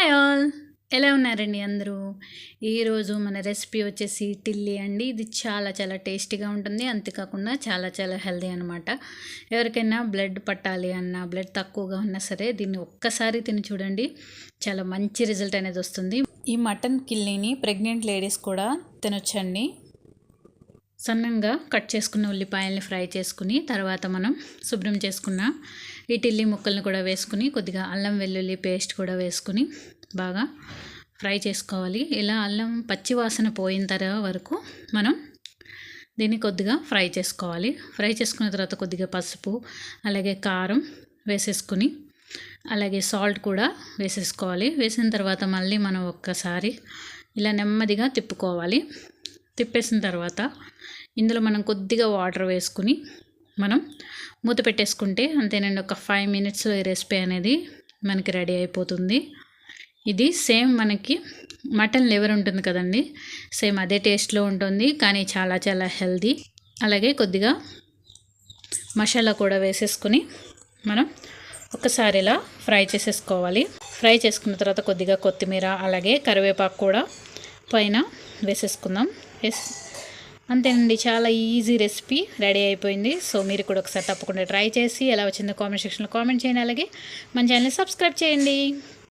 Hi all ఎలా ఉన్నారండి అందరూ? ఈరోజు మన రెసిపీ వచ్చేసి టిల్లీ అండి. ఇది చాలా చాలా టేస్టీగా ఉంటుంది. అంతేకాకుండా చాలా చాలా హెల్దీ అనమాట ఎవరికైనా బ్లడ్ పట్టాలి అన్నా బ్లడ్ తక్కువగా ఉన్నా సరే దీన్ని ఒక్కసారి తిని చూడండి. చాలా మంచి రిజల్ట్ అనేది వస్తుంది. ఈ మటన్ కిల్లీని ప్రెగ్నెంట్ లేడీస్ కూడా తినొచ్చండి. సన్నంగా కట్ చేసుకున్న ఉల్లిపాయల్ని ఫ్రై చేసుకుని తర్వాత మనం శుభ్రం చేసుకున్న ఈ టిల్లీ ముక్కల్ని కూడా వేసుకుని కొద్దిగా అల్లం వెల్లుల్లి పేస్ట్ కూడా వేసుకుని బాగా ఫ్రై చేసుకోవాలి. ఇలా అల్లం పచ్చి వాసన పోయిన తర్వాత వరకు మనం దీన్ని కొద్దిగా ఫ్రై చేసుకోవాలి. ఫ్రై చేసుకున్న తర్వాత కొద్దిగా పసుపు అలాగే కారం వేసేసుకుని అలాగే సాల్ట్ కూడా వేసేసుకోవాలి. వేసిన తర్వాత మళ్ళీ మనం ఒక్కసారి ఇలా నెమ్మదిగా తిప్పుకోవాలి. తిప్పేసిన తర్వాత ఇందులో మనం కొద్దిగా వాటర్ వేసుకుని మనం మూత పెట్టేసుకుంటే అంతేనండి ఒక ఫైవ్ మినిట్స్లో ఈ రెసిపీ అనేది మనకి రెడీ అయిపోతుంది. ఇది సేమ్ మనకి మటన్ లివర్ ఉంటుంది కదండి సేమ్ అదే టేస్ట్లో ఉంటుంది కానీ చాలా చాలా హెల్దీ అలాగే కొద్దిగా మసాలా కూడా వేసేసుకుని మనం ఒకసారి ఇలా ఫ్రై చేసేసుకోవాలి. ఫ్రై చేసుకున్న తర్వాత కొద్దిగా కొత్తిమీర అలాగే కరివేపాకు కూడా పైన వేసేసుకుందాం. వేసి అంతేనండి చాలా ఈజీ రెసిపీ రెడీ అయిపోయింది. సో మీరు కూడా ఒకసారి తప్పకుండా ట్రై చేసి ఎలా వచ్చిందో కామెంట్ సెక్షన్లో కామెంట్ చేయండి. అలాగే మన ఛానల్ని సబ్స్క్రైబ్ చేయండి.